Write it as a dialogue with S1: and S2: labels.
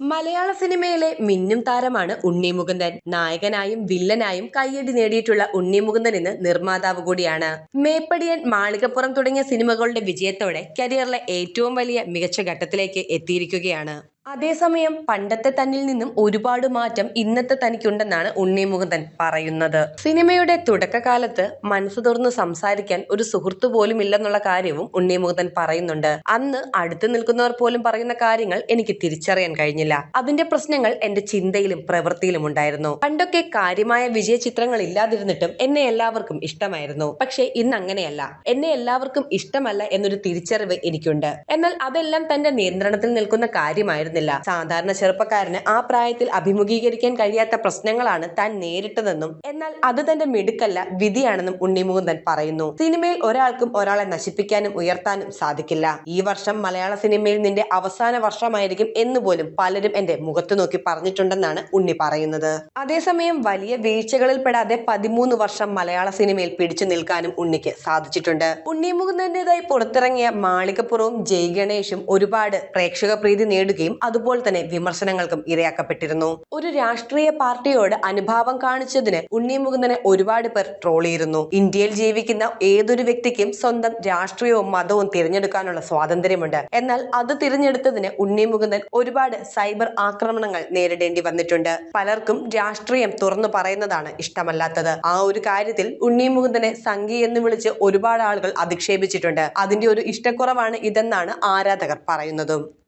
S1: മലയാള സിനിമയിലെ മിന്നും താരമാണ് ഉണ്ണി മുകുന്ദൻ. നായകനായും വില്ലനായും കയ്യടി നേടിയിട്ടുള്ള ഉണ്ണി മുകുന്ദൻ ഇന്ന് നിർമ്മാതാവ് കൂടിയാണ്. മേപ്പടിയൻ മാളികപ്പുറം തുടങ്ങിയ സിനിമകളുടെ വിജയത്തോടെ കരിയറിലെ ഏറ്റവും വലിയ മികച്ച ഘട്ടത്തിലേക്ക് എത്തിയിരിക്കുകയാണ്. അതേസമയം പണ്ടത്തെ തന്നിൽ നിന്നും ഒരുപാട് മാറ്റം ഇന്നത്തെ തനിക്കുണ്ടെന്നാണ് ഉണ്ണി മുകുന്ദൻ പറയുന്നത്. സിനിമയുടെ തുടക്കകാലത്ത് മനസ്സ് തുറന്ന് സംസാരിക്കാൻ ഒരു സുഹൃത്ത് പോലും ഇല്ലെന്നുള്ള കാര്യവും ഉണ്ണി മുകുന്ദൻ പറയുന്നുണ്ട്. അന്ന് അടുത്ത് നിൽക്കുന്നവർ പോലും പറയുന്ന കാര്യങ്ങൾ എനിക്ക് തിരിച്ചറിയാൻ കഴിഞ്ഞില്ല. അതിന്റെ പ്രശ്നങ്ങൾ എന്റെ ചിന്തയിലും പ്രവൃത്തിയിലും ഉണ്ടായിരുന്നു. പണ്ടൊക്കെ കാര്യമായ വിജയ ചിത്രങ്ങൾ ഇല്ലാതിരുന്നിട്ടും എന്നെ എല്ലാവർക്കും ഇഷ്ടമായിരുന്നു. പക്ഷേ ഇന്ന് അങ്ങനെയല്ല. എന്നെ എല്ലാവർക്കും ഇഷ്ടമല്ല എന്നൊരു തിരിച്ചറിവ് എനിക്കുണ്ട്. എന്നാൽ അതെല്ലാം തന്റെ നിയന്ത്രണത്തിൽ നിൽക്കുന്ന കാര്യമായിരുന്നില്ല സാധാരണ ചെറുപ്പക്കാരന് ആ പ്രായത്തിൽ അഭിമുഖീകരിക്കാൻ കഴിയാത്ത പ്രശ്നങ്ങളാണ് താൻ നേരിട്ടതെന്നും എന്നാൽ അത് തന്റെ മിടുക്കല്ല വിധിയാണെന്നും ഉണ്ണിമുകുന്ദൻ പറയുന്നു. സിനിമയിൽ ഒരാൾക്കും ഒരാളെ നശിപ്പിക്കാനും ഉയർത്താനും സാധിക്കില്ല. ഈ വർഷം മലയാള സിനിമയിൽ നിന്റെ അവസാന വർഷമായിരിക്കും എന്ന് പോലും പലരും എന്റെ മുഖത്തു നോക്കി പറഞ്ഞിട്ടുണ്ടെന്നാണ് ഉണ്ണി പറയുന്നത്. അതേസമയം വലിയ വീഴ്ചകളിൽ പെടാതെ പതിമൂന്ന് വർഷം മലയാള സിനിമയിൽ പിടിച്ചു നിൽക്കാനും ഉണ്ണിക്ക് സാധിച്ചിട്ടുണ്ട്. ഉണ്ണി മുകുന്ദന്റേതായി പുറത്തിറങ്ങിയ മാളികപ്പുറവും ജയ് ഗണേഷും ഒരുപാട് പ്രേക്ഷക പ്രീതി നേടുകയും അതുപോലെ തന്നെ വിമർശനങ്ങൾക്കും ഇരയാക്കപ്പെട്ടിരുന്നു. ഒരു രാഷ്ട്രീയ പാർട്ടിയോട് അനുഭാവം കാണിച്ചതിന് ഉണ്ണി മുകുന്ദനെ ഒരുപാട് പേർ ട്രോൾ ഇന്ത്യയിൽ ജീവിക്കുന്ന ഏതൊരു വ്യക്തിക്കും സ്വന്തം രാഷ്ട്രീയവും മതവും തിരഞ്ഞെടുക്കാനുള്ള സ്വാതന്ത്ര്യമുണ്ട്. എന്നാൽ അത് തിരഞ്ഞെടുത്തതിന് ഉണ്ണി മുകുന്ദൻ ഒരുപാട് സൈബർ ആക്രമണങ്ങൾ നേരിടേണ്ടി വന്നിട്ടുണ്ട്. പലർക്കും രാഷ്ട്രീയം തുറന്നു പറയുന്നതാണ് ഇഷ്ടമല്ലാത്തത്. ആ ഒരു കാര്യത്തിൽ ഉണ്ണി മുകുന്ദനെ സംഘി എന്ന് വിളിച്ച് ഒരുപാട് ആളുകൾ അധിക്ഷേപിച്ചിട്ടുണ്ട്. അതിന്റെ ഒരു ഇഷ്ടക്കുറവാണ് ഇതെന്നാണ് ആരാധകർ പറയുന്നതും.